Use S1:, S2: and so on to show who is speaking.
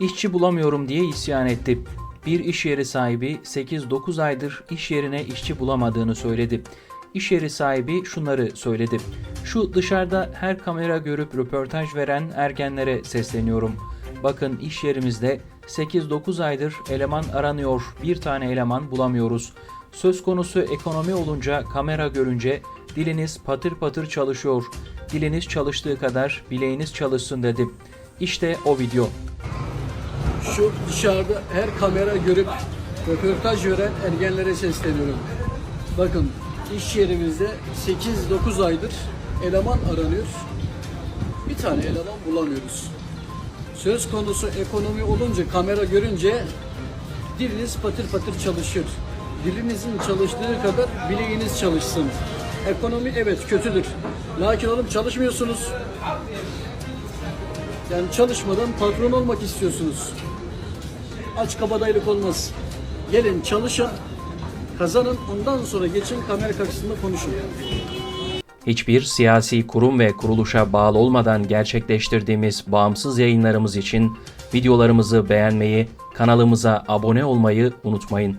S1: İşçi bulamıyorum diye isyan etti. Bir iş yeri sahibi 8-9 aydır iş yerine işçi bulamadığını söyledi. İş yeri sahibi şunları söyledi. Şu dışarıda her kamera görüp röportaj veren ergenlere sesleniyorum. Bakın iş yerimizde 8-9 aydır eleman aranıyor, bir tane eleman bulamıyoruz. Söz konusu ekonomi olunca, kamera görünce diliniz patır patır çalışıyor. Diliniz çalıştığı kadar bileğiniz çalışsın dedi. İşte o video.
S2: Şu dışarıda her kamera görüp röportaj veren ergenlere sesleniyorum. Bakın iş yerimizde 8-9 aydır eleman aranıyor. Bir tane eleman bulamıyoruz. Söz konusu ekonomi olunca, kamera görünce diliniz patır patır çalışır. Dilinizin çalıştığı kadar bileğiniz çalışsın. Ekonomi evet kötüdür. Lakin oğlum çalışmıyorsunuz. Yani çalışmadan patron olmak istiyorsunuz. Aç kabadayılık olmaz. Gelin çalışın, kazanın ondan sonra geçin kamera karşısında konuşun.
S1: Hiçbir siyasi kurum ve kuruluşa bağlı olmadan gerçekleştirdiğimiz bağımsız yayınlarımız için videolarımızı beğenmeyi, kanalımıza abone olmayı unutmayın.